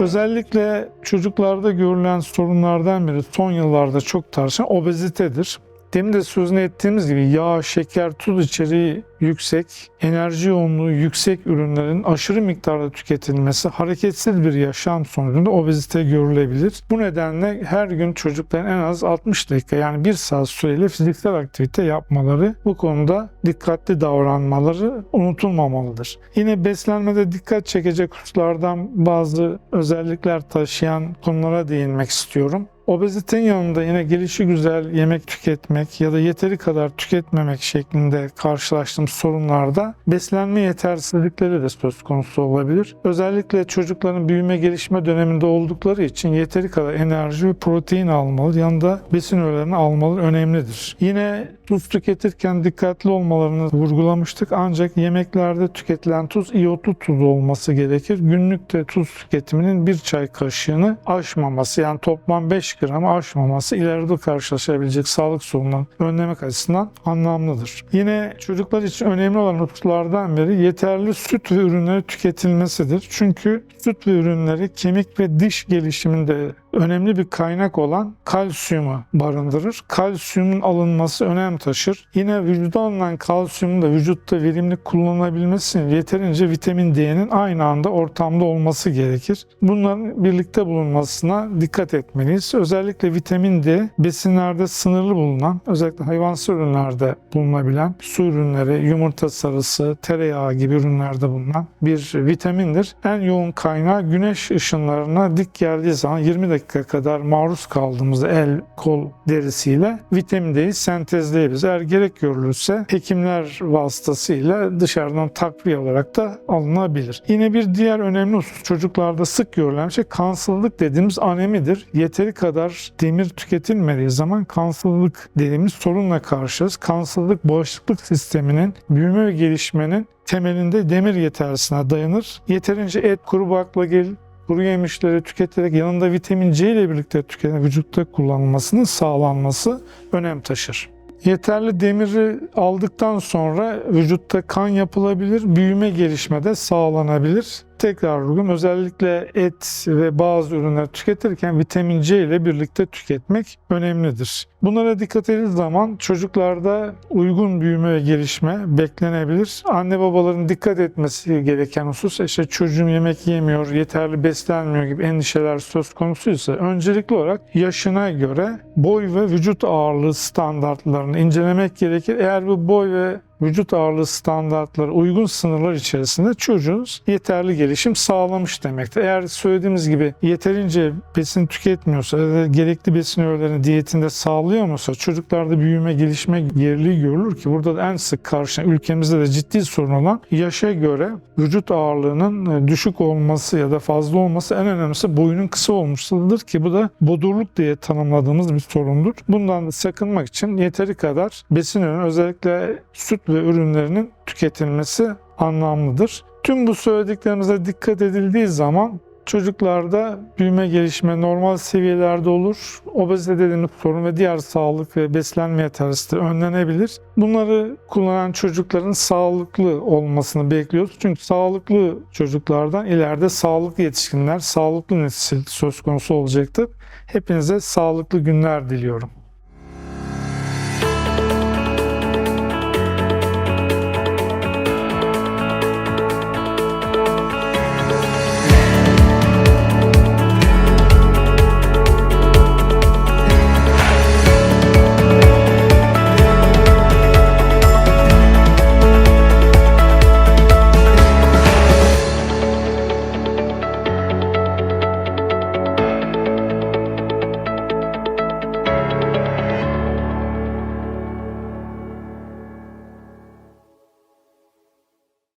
Özellikle çocuklarda görülen sorunlardan biri son yıllarda çok tartışılan obezitedir. Demin de sözünü ettiğimiz gibi yağ, şeker, tuz içeriği yüksek, enerji yoğunluğu yüksek ürünlerin aşırı miktarda tüketilmesi hareketsiz bir yaşam sonucunda obezite görülebilir. Bu nedenle her gün çocukların en az 60 dakika yani 1 saat süreli fiziksel aktivite yapmaları, bu konuda dikkatli davranmaları unutulmamalıdır. Yine beslenmede dikkat çekecek hususlardan bazı özellikler taşıyan konulara değinmek istiyorum. Obezitenin yanında yine gelişi güzel yemek tüketmek ya da yeteri kadar tüketmemek şeklinde karşılaştığımız sorunlarda beslenme yetersizlikleri de söz konusu olabilir. Özellikle çocukların büyüme gelişme döneminde oldukları için yeteri kadar enerji ve protein almalı, yanında besin öğelerini almaları önemlidir. Yine tuz tüketirken dikkatli olmalarını vurgulamıştık ancak yemeklerde tüketilen tuz iyotlu tuz olması gerekir. Günlükte tuz tüketiminin bir çay kaşığını aşmaması yani toplam 5 gramı aşmaması ileride karşılaşabilecek sağlık sorunlarını önlemek açısından anlamlıdır. Yine çocuklar için önemli olan hususlardan biri yeterli süt ve ürünleri tüketilmesidir. Çünkü süt ve ürünleri kemik ve diş gelişiminde önemli bir kaynak olan kalsiyumu barındırır. Kalsiyumun alınması önem taşır. Yine vücuda alınan kalsiyumun da vücutta verimli kullanılabilmesi için yeterince vitamin D'nin aynı anda ortamda olması gerekir. Bunların birlikte bulunmasına dikkat etmeliyiz. Özellikle vitamin D besinlerde sınırlı bulunan, özellikle hayvansal ürünlerde bulunabilen su ürünleri, yumurta sarısı, tereyağı gibi ürünlerde bulunan bir vitamindir. En yoğun kaynağı güneş ışınlarına dik geldiği zaman 20 dakika kadar maruz kaldığımızda el, kol derisiyle vitamin D'yi sentezleyebiliriz. Eğer gerek görülürse hekimler vasıtasıyla dışarıdan takviye olarak da alınabilir. Yine bir diğer önemli husus çocuklarda sık görülen şey kansızlık dediğimiz anemidir. Yeteri kadar demir tüketilmediği zaman kansızlık dediğimiz sorunla karşıyız. Kansızlık bağışıklık sisteminin büyüme ve gelişmenin temelinde demir yetersine dayanır. Yeterince et, kuru baklagil, kuru yemişleri tüketerek yanında vitamin C ile birlikte tüketen vücutta kullanılmasının sağlanması önem taşır. Yeterli demiri aldıktan sonra vücutta kan yapılabilir, büyüme gelişme de sağlanabilir. Tekrar vurgum özellikle et ve bazı ürünler tüketirken vitamin C ile birlikte tüketmek önemlidir. Bunlara dikkat edildiği zaman çocuklarda uygun büyüme ve gelişme beklenebilir. Anne babaların dikkat etmesi gereken husus işte çocuğum yemek yemiyor, yeterli beslenmiyor gibi endişeler söz konusuysa öncelikli olarak yaşına göre boy ve vücut ağırlığı standartlarını incelemek gerekir. Eğer bu boy ve vücut ağırlığı standartları uygun sınırlar içerisinde çocuğunuz yeterli gelişim sağlamış demektir. Eğer söylediğimiz gibi yeterince besin tüketmiyorsa ya da gerekli besin öğelerini diyetinde sağlayamıyorsa çocuklarda büyüme gelişme geriliği görülür ki burada da en sık karşılanan ülkemizde de ciddi sorun olan yaşa göre vücut ağırlığının düşük olması ya da fazla olması en önemlisi boyunun kısa olmasıdır ki bu da bodurluk diye tanımladığımız bir sorundur. Bundan da sakınmak için yeteri kadar besin ürünü özellikle süt ve ürünlerinin tüketilmesi anlamlıdır. Tüm bu söylediklerimize dikkat edildiği zaman çocuklarda büyüme gelişme normal seviyelerde olur. Obezite dediğimiz sorun ve diğer sağlık ve beslenme yetersizlikleri önlenebilir. Bunları kullanan çocukların sağlıklı olmasını bekliyoruz. Çünkü sağlıklı çocuklardan ileride sağlıklı yetişkinler, sağlıklı nesil söz konusu olacaktır. Hepinize sağlıklı günler diliyorum.